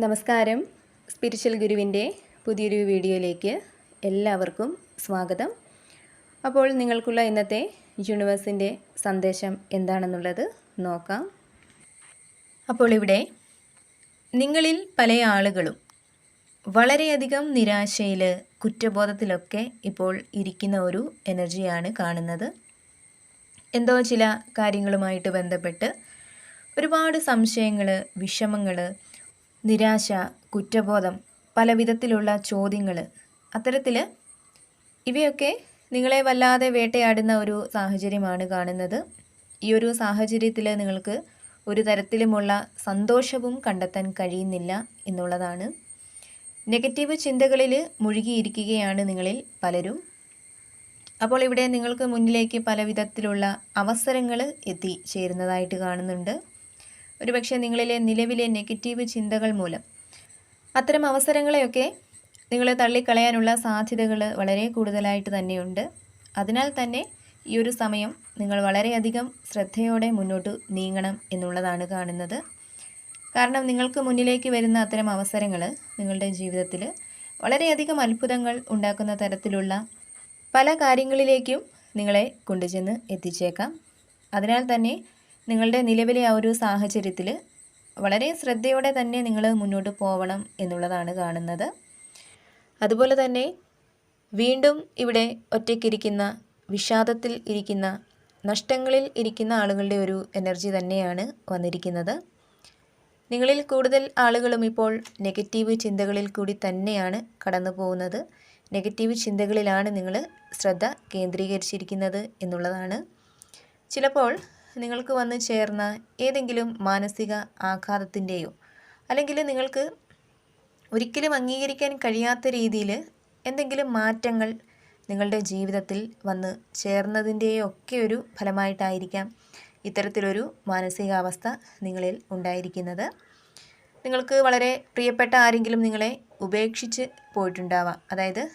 നമസ്കാരം. സ്പിരിച്വൽ ഗുരുവിന്റെ പുതിയൊരു വീഡിയോയിലേക്ക് എല്ലാവർക്കും സ്വാഗതം. അപ്പോൾ നിങ്ങൾക്കുള്ള ഇന്നത്തെ യൂണിവേഴ്സിന്റെ സന്ദേശം എന്താണെന്നുള്ളത് നോക്കാം. അപ്പോൾ ഇവിടെ നിങ്ങളിൽ പല ആളുകളും വളരെയധികം നിരാശയിൽ കുറ്റബോധത്തിലൊക്കെ ഇപ്പോൾ ഇരിക്കുന്ന ഒരു എനർജിയാണ് കാണുന്നത്. എന്തോ ചില കാര്യങ്ങളുമായിട്ട് ബന്ധപ്പെട്ട് ഒരുപാട് സംശയങ്ങൾ വിഷമങ്ങൾ നിരാശ കുറ്റബോധം പല വിധത്തിലുള്ള ചോദ്യങ്ങൾ അത്തരത്തിൽ ഇവയൊക്കെ നിങ്ങളെ വല്ലാതെ വേട്ടയാടുന്ന ഒരു സാഹചര്യമാണ് കാണുന്നത്. ഈ ഒരു സാഹചര്യത്തിൽ നിങ്ങൾക്ക് ഒരു തരത്തിലുമുള്ള സന്തോഷവും കണ്ടെത്താൻ കഴിയുന്നില്ല എന്നുള്ളതാണ്. നെഗറ്റീവ് ചിന്തകളിൽ മുഴുകിയിരിക്കുകയാണ് നിങ്ങളിൽ പലരും. അപ്പോൾ ഇവിടെ നിങ്ങൾക്ക് മുന്നിലേക്ക് പല വിധത്തിലുള്ള അവസരങ്ങൾ എത്തിച്ചേരുന്നതായിട്ട് കാണുന്നുണ്ട്. ഒരുപക്ഷെ നിങ്ങളിലെ നിലവിലെ നെഗറ്റീവ് ചിന്തകൾ മൂലം. അത്തരം അവസരങ്ങളെയൊക്കെ നിങ്ങൾ തള്ളിക്കളയാനുള്ള സാധ്യതകൾ വളരെ കൂടുതലായിട്ട് തന്നെയുണ്ട്. അതിനാൽ തന്നെ ഈ ഒരു സമയം നിങ്ങൾ വളരെയധികം ശ്രദ്ധയോടെ മുന്നോട്ട് നീങ്ങണം എന്നുള്ളതാണ് കാണുന്നത്. കാരണം നിങ്ങൾക്ക് മുന്നിലേക്ക് വരുന്ന അത്തരം അവസരങ്ങൾ നിങ്ങളുടെ ജീവിതത്തിൽ വളരെയധികം അത്ഭുതങ്ങൾ ഉണ്ടാക്കുന്ന തരത്തിലുള്ള പല കാര്യങ്ങളിലേക്കും നിങ്ങളെ കൊണ്ടുചെന്ന് എത്തിച്ചേക്കാം. അതിനാൽ തന്നെ നിങ്ങളുടെ നിലവിലെ ആ ഒരു സാഹചര്യത്തിൽ വളരെ ശ്രദ്ധയോടെ തന്നെ നിങ്ങൾ മുന്നോട്ട് പോകണം എന്നുള്ളതാണ് കാണുന്നത്. അതുപോലെ തന്നെ വീണ്ടും ഇവിടെ ഒറ്റയ്ക്കിരിക്കുന്ന വിഷാദത്തിൽ ഇരിക്കുന്ന നഷ്ടങ്ങളിൽ ഇരിക്കുന്ന ആളുകളുടെ ഒരു എനർജി തന്നെയാണ് വന്നിരിക്കുന്നത്. നിങ്ങളിൽ കൂടുതൽ ആളുകളും ഇപ്പോൾ നെഗറ്റീവ് ചിന്തകളിൽ കൂടി തന്നെയാണ് കടന്നു പോകുന്നത്. നെഗറ്റീവ് ചിന്തകളിലാണ് നിങ്ങൾ ശ്രദ്ധ കേന്ദ്രീകരിച്ചിരിക്കുന്നത് എന്നുള്ളതാണ്. ചിലപ്പോൾ നിങ്ങൾക്ക് വന്ന് ചേർന്ന ഏതെങ്കിലും മാനസിക ആഘാതത്തിന്റെയോ അല്ലെങ്കിൽ നിങ്ങൾക്ക് ഒരിക്കലും അംഗീകരിക്കാൻ കഴിയാത്ത രീതിയിൽ എന്തെങ്കിലും മാറ്റങ്ങൾ നിങ്ങളുടെ ജീവിതത്തിൽ വന്ന് ചേർന്നതിന്റെയോ ഒക്കെ ഒരു ഫലമായിട്ടായിരിക്കാം ഇത്തരത്തിലൊരു മാനസികാവസ്ഥ നിങ്ങളിൽ ഉണ്ടായിരിക്കുന്നത്. നിങ്ങൾക്ക് വളരെ പ്രിയപ്പെട്ട ആരെങ്കിലും നിങ്ങളെ ഉപേക്ഷിച്ച് പോയിട്ടുണ്ടാവാം. അതായത്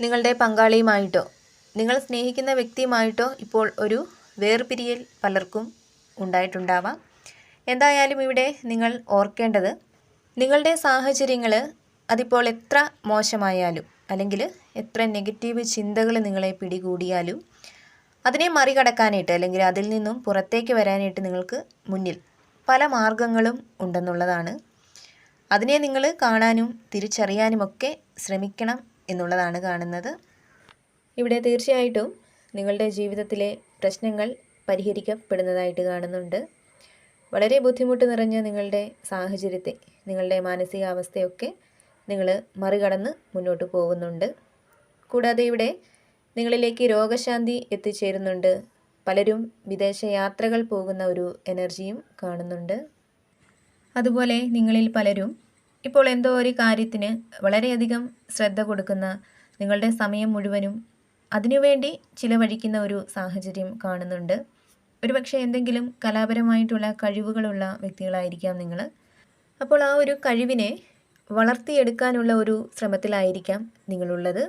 നിങ്ങളുടെ പങ്കാളിയുമായിട്ടോ നിങ്ങൾ സ്നേഹിക്കുന്ന വ്യക്തിയുമായിട്ടോ ഇപ്പോൾ ഒരു വേർപിരിയൽ പലർക്കും ഉണ്ടായിട്ടുണ്ടാവാം. എന്തായാലും ഇവിടെ നിങ്ങൾ ഓർക്കേണ്ടത് നിങ്ങളുടെ സാഹചര്യങ്ങൾ അതിപ്പോൾ എത്ര മോശമായാലും അല്ലെങ്കിൽ എത്ര നെഗറ്റീവ് ചിന്തകൾ നിങ്ങളെ പിടികൂടിയാലും അതിനെ മറികടക്കാനായിട്ട് അല്ലെങ്കിൽ അതിൽ നിന്നും പുറത്തേക്ക് വരാനായിട്ട് നിങ്ങൾക്ക് മുന്നിൽ പല മാർഗങ്ങളും ഉണ്ടെന്നുള്ളതാണ്. അതിനെ നിങ്ങൾ കാണാനും തിരിച്ചറിയാനുമൊക്കെ ശ്രമിക്കണം എന്നുള്ളതാണ് കാണുന്നത്. ഇവിടെ തീർച്ചയായിട്ടും നിങ്ങളുടെ ജീവിതത്തിലെ പ്രശ്നങ്ങൾ പരിഹരിക്കപ്പെടുന്നതായിട്ട് കാണുന്നുണ്ട്. വളരെ ബുദ്ധിമുട്ട് നിറഞ്ഞ നിങ്ങളുടെ സാഹചര്യത്തെ നിങ്ങളുടെ മാനസികാവസ്ഥയൊക്കെ നിങ്ങൾ മറികടന്ന് മുന്നോട്ട് പോകുന്നുണ്ട്. കൂടാതെ ഇവിടെ നിങ്ങളിലേക്ക് രോഗശാന്തി എത്തിച്ചേരുന്നുണ്ട്. പലരും വിദേശ യാത്രകൾ പോകുന്ന ഒരു എനർജിയും കാണുന്നുണ്ട്. അതുപോലെ നിങ്ങളിൽ പലരും ഇപ്പോൾ എന്തോ ഒരു കാര്യത്തിന് വളരെയധികം ശ്രദ്ധ കൊടുക്കുന്ന നിങ്ങളുടെ സമയം മുഴുവനും അതിനുവേണ്ടി ചിലവഴിക്കുന്ന ഒരു സാഹചര്യം കാണുന്നുണ്ട്. ഒരുപക്ഷെ എന്തെങ്കിലും കലാപരമായിട്ടുള്ള കഴിവുകളുള്ള വ്യക്തികളായിരിക്കാം നിങ്ങൾ അപ്പോൾ ആ ഒരു കഴിവിനെ വളർത്തിയെടുക്കാനുള്ള ഒരു ശ്രമത്തിലായിരിക്കാം നിങ്ങളുള്ളത്.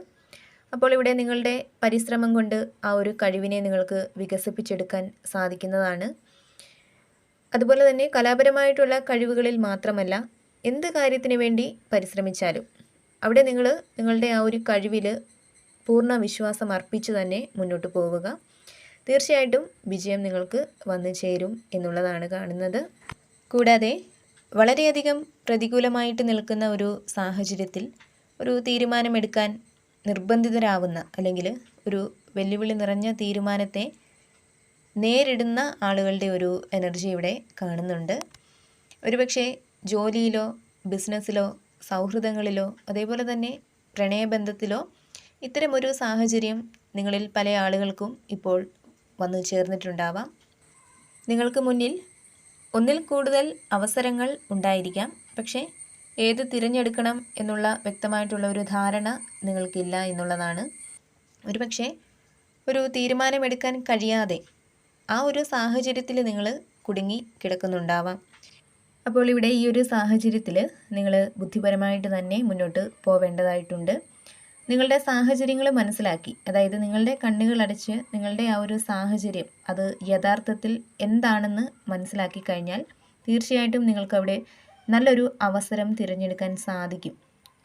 അപ്പോൾ ഇവിടെ നിങ്ങളുടെ പരിശ്രമം കൊണ്ട് ആ ഒരു കഴിവിനെ നിങ്ങൾക്ക് വികസിപ്പിച്ചെടുക്കാൻ സാധിക്കുന്നതാണ്. അതുപോലെ തന്നെ കലാപരമായിട്ടുള്ള കഴിവുകളിൽ മാത്രമല്ല എന്ത് കാര്യത്തിന് വേണ്ടി പരിശ്രമിച്ചാലും. അവിടെ നിങ്ങൾ നിങ്ങളുടെ ആ ഒരു കഴിവിൽ പൂർണ വിശ്വാസം അർപ്പിച്ച് തന്നെ മുന്നോട്ട് പോവുക. തീർച്ചയായിട്ടും വിജയം നിങ്ങൾക്ക് വന്നു ചേരും എന്നുള്ളതാണ് കാണുന്നത്. കൂടാതെ വളരെയധികം പ്രതികൂലമായിട്ട് നിൽക്കുന്ന ഒരു സാഹചര്യത്തിൽ ഒരു തീരുമാനമെടുക്കാൻ നിർബന്ധിതരാവുന്ന അല്ലെങ്കിൽ ഒരു വെല്ലുവിളി നിറഞ്ഞ തീരുമാനത്തെ നേരിടുന്ന ആളുകളുടെ ഒരു എനർജി ഇവിടെ കാണുന്നുണ്ട്. ഒരുപക്ഷെ ജോലിയിലോ ബിസിനസ്സിലോ സൗഹൃദങ്ങളിലോ അതേപോലെ തന്നെ പ്രണയബന്ധത്തിലോ ഇത്തരമൊരു സാഹചര്യം നിങ്ങളിൽ പല ആളുകൾക്കും ഇപ്പോൾ വന്നു ചേർന്നിട്ടുണ്ടാവാം. നിങ്ങൾക്ക് മുന്നിൽ ഒന്നിൽ കൂടുതൽ അവസരങ്ങൾ ഉണ്ടായിരിക്കാം. പക്ഷേ ഏത് തിരഞ്ഞെടുക്കണം എന്നുള്ള വ്യക്തമായിട്ടുള്ള ഒരു ധാരണ നിങ്ങൾക്കില്ല എന്നുള്ളതാണ്. ഒരുപക്ഷെ ഒരു തീരുമാനമെടുക്കാൻ കഴിയാതെ ആ ഒരു സാഹചര്യത്തിൽ നിങ്ങൾ കുടുങ്ങി കിടക്കുന്നുണ്ടാവാം. അപ്പോൾ ഇവിടെ ഈ ഒരു സാഹചര്യത്തിൽ നിങ്ങൾ ബുദ്ധിപരമായിട്ട് തന്നെ മുന്നോട്ട് പോവേണ്ടതായിട്ടുണ്ട്. നിങ്ങളുടെ സാഹചര്യങ്ങൾ മനസ്സിലാക്കി. അതായത് നിങ്ങളുടെ കണ്ണുകളടച്ച് നിങ്ങളുടെ ആ ഒരു സാഹചര്യം അത് യഥാർത്ഥത്തിൽ എന്താണെന്ന് മനസ്സിലാക്കി കഴിഞ്ഞാൽ തീർച്ചയായിട്ടും നിങ്ങൾക്കവിടെ നല്ലൊരു അവസരം തിരഞ്ഞെടുക്കാൻ സാധിക്കും.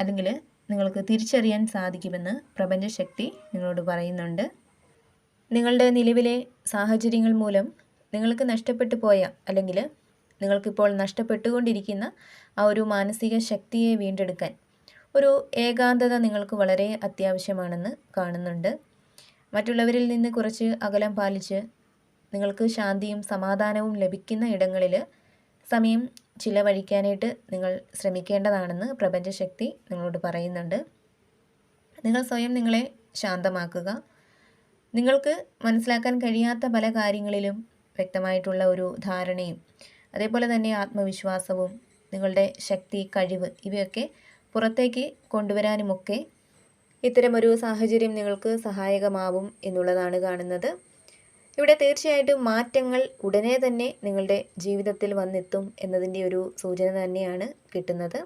അല്ലെങ്കിൽ നിങ്ങൾക്ക് തിരിച്ചറിയാൻ സാധിക്കുമെന്ന് പ്രപഞ്ചശക്തി നിങ്ങളോട് പറയുന്നുണ്ട്. നിങ്ങളുടെ നിലവിലെ സാഹചര്യങ്ങൾ മൂലം നിങ്ങൾക്ക് നഷ്ടപ്പെട്ടു പോയ അല്ലെങ്കിൽ നിങ്ങൾക്കിപ്പോൾ നഷ്ടപ്പെട്ടുകൊണ്ടിരിക്കുന്ന ആ ഒരു മാനസിക ശക്തിയെ വീണ്ടെടുക്കാൻ ഒരു ഏകാന്തത നിങ്ങൾക്ക് വളരെ അത്യാവശ്യമാണെന്ന് കാണുന്നുണ്ട്. മറ്റുള്ളവരിൽ നിന്ന് കുറച്ച് അകലം പാലിച്ച് നിങ്ങൾക്ക് ശാന്തിയും സമാധാനവും ലഭിക്കുന്ന ഇടങ്ങളിൽ സമയം ചിലവഴിക്കാനായിട്ട് നിങ്ങൾ ശ്രമിക്കേണ്ടതാണെന്ന് പ്രപഞ്ചശക്തി നിങ്ങളോട് പറയുന്നുണ്ട്. നിങ്ങൾ സ്വയം നിങ്ങളെ ശാന്തമാക്കുക. നിങ്ങൾക്ക് മനസ്സിലാക്കാൻ കഴിയാത്ത പല കാര്യങ്ങളിലും വ്യക്തമായിട്ടുള്ള ഒരു ധാരണയും അതേപോലെ തന്നെ ആത്മവിശ്വാസവും നിങ്ങളുടെ ശക്തി കഴിവ് ഇവയൊക്കെ പുറത്തേക്ക് കൊണ്ടുവരാനുമൊക്കെ ഇത്തരമൊരു സാഹചര്യം നിങ്ങൾക്ക് സഹായകമാവും എന്നുള്ളതാണ് കാണുന്നത്. ഇവിടെ തീർച്ചയായിട്ടും മാറ്റങ്ങൾ ഉടനെ തന്നെ നിങ്ങളുടെ ജീവിതത്തിൽ വന്നെത്തും എന്നതിന്റെ ഒരു സൂചന തന്നെയാണ് കിട്ടുന്നത്.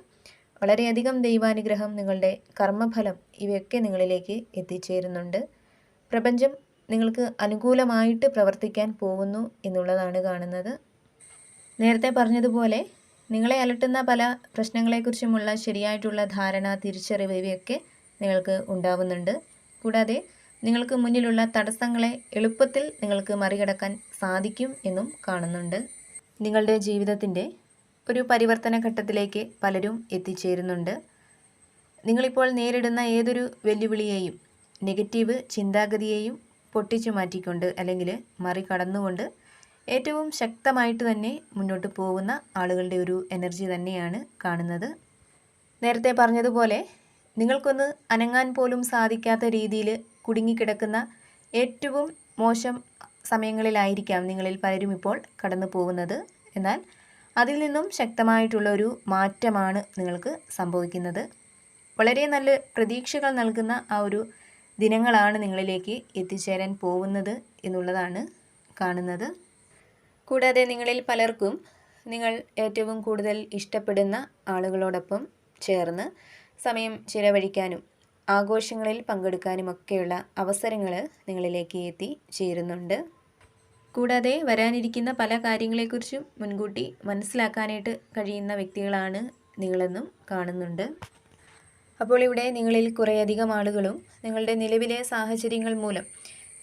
വളരെയധികം ദൈവാനുഗ്രഹം നിങ്ങളുടെ കർമ്മഫലം ഇവയൊക്കെ നിങ്ങളിലേക്ക് എത്തിച്ചേരുന്നുണ്ട്. പ്രപഞ്ചം നിങ്ങൾക്ക് അനുകൂലമായിട്ട് പ്രവർത്തിക്കാൻ പോകുന്നു എന്നുള്ളതാണ് കാണുന്നത്. നേരത്തെ പറഞ്ഞതുപോലെ നിങ്ങളെ അലട്ടുന്ന പല പ്രശ്നങ്ങളെക്കുറിച്ചുമുള്ള ശരിയായിട്ടുള്ള ധാരണ തിരിച്ചറിവ് ഇവയൊക്കെ നിങ്ങൾക്ക് ഉണ്ടാവുന്നുണ്ട്. കൂടാതെ നിങ്ങൾക്ക് മുന്നിലുള്ള തടസ്സങ്ങളെ എളുപ്പത്തിൽ നിങ്ങൾക്ക് മറികടക്കാൻ സാധിക്കും എന്നും കാണുന്നുണ്ട്. നിങ്ങളുടെ ജീവിതത്തിന്റെ ഒരു പരിവർത്തന ഘട്ടത്തിലേക്ക് പലരും എത്തിച്ചേരുന്നുണ്ട്. നിങ്ങളിപ്പോൾ നേരിടുന്ന ഏതൊരു വെല്ലുവിളിയെയും നെഗറ്റീവ് ചിന്താഗതിയെയും പൊട്ടിച്ചു മാറ്റിക്കൊണ്ട് അല്ലെങ്കിൽ മറികടന്നുകൊണ്ട് ഏറ്റവും ശക്തമായിട്ട് തന്നെ മുന്നോട്ട് പോകുന്ന ആളുകളുടെ ഒരു എനർജി തന്നെയാണ് കാണുന്നത്. നേരത്തെ പറഞ്ഞതുപോലെ നിങ്ങൾക്കൊന്ന് അനങ്ങാൻ പോലും സാധിക്കാത്ത രീതിയിൽ കുടുങ്ങിക്കിടക്കുന്ന ഏറ്റവും മോശം സമയങ്ങളിലായിരിക്കാം നിങ്ങളിൽ പലരും ഇപ്പോൾ കടന്നു പോകുന്നത്. എന്നാൽ അതിൽ നിന്നും ശക്തമായിട്ടുള്ള ഒരു മാറ്റമാണ് നിങ്ങൾക്ക് സംഭവിക്കുന്നത്. വളരെ നല്ല പ്രതീക്ഷകൾ നൽകുന്ന ആ ഒരു ദിനങ്ങളാണ് നിങ്ങളിലേക്ക് എത്തിച്ചേരാൻ പോകുന്നത് എന്നുള്ളതാണ് കാണുന്നത്. കൂടാതെ നിങ്ങളിൽ പലർക്കും നിങ്ങൾ ഏറ്റവും കൂടുതൽ ഇഷ്ടപ്പെടുന്ന ആളുകളോടൊപ്പം ചേർന്ന് സമയം ചിലവഴിക്കാനും ആഘോഷങ്ങളിൽ പങ്കെടുക്കാനുമൊക്കെയുള്ള അവസരങ്ങൾ നിങ്ങളിലേക്ക് എത്തി ചേരുന്നുണ്ട്. കൂടാതെ വരാനിരിക്കുന്ന പല കാര്യങ്ങളെക്കുറിച്ചും മുൻകൂട്ടി മനസ്സിലാക്കാനായിട്ട് കഴിയുന്ന വ്യക്തികളാണ് നിങ്ങളെന്നും കാണുന്നുണ്ട്. അപ്പോൾ ഇവിടെ നിങ്ങളിൽ കുറേയധികം ആളുകളും നിങ്ങളുടെ നിലവിലെ സാഹചര്യങ്ങൾ മൂലം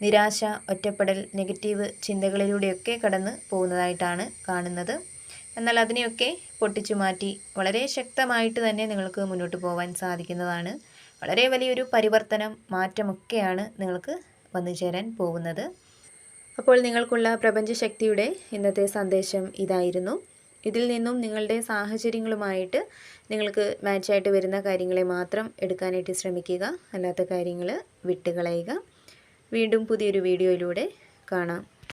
നിരാശ ഒറ്റപ്പെടൽ നെഗറ്റീവ് ചിന്തകളിലൂടെയൊക്കെ കടന്ന് പോകുന്നതായിട്ടാണ് കാണുന്നത്. എന്നാൽ അതിനെയൊക്കെ പൊട്ടിച്ചു മാറ്റി വളരെ ശക്തമായിട്ട് തന്നെ നിങ്ങൾക്ക് മുന്നോട്ട് പോകാൻ സാധിക്കുന്നതാണ്. വളരെ വലിയൊരു പരിവർത്തനം മാറ്റമൊക്കെയാണ് നിങ്ങൾക്ക് വന്നു ചേരാൻ പോകുന്നത്. അപ്പോൾ നിങ്ങൾക്കുള്ള പ്രപഞ്ചശക്തിയുടെ ഇന്നത്തെ സന്ദേശം ഇതായിരുന്നു. ഇതിൽ നിന്നും നിങ്ങളുടെ സാഹചര്യങ്ങളുമായിട്ട് നിങ്ങൾക്ക് മാച്ചായിട്ട് വരുന്ന കാര്യങ്ങളെ മാത്രം എടുക്കാനായിട്ട് ശ്രമിക്കുക അല്ലാത്ത കാര്യങ്ങൾ വിട്ടുകളയുക. വീണ്ടും പുതിയൊരു വീഡിയോയിലൂടെ കാണാം.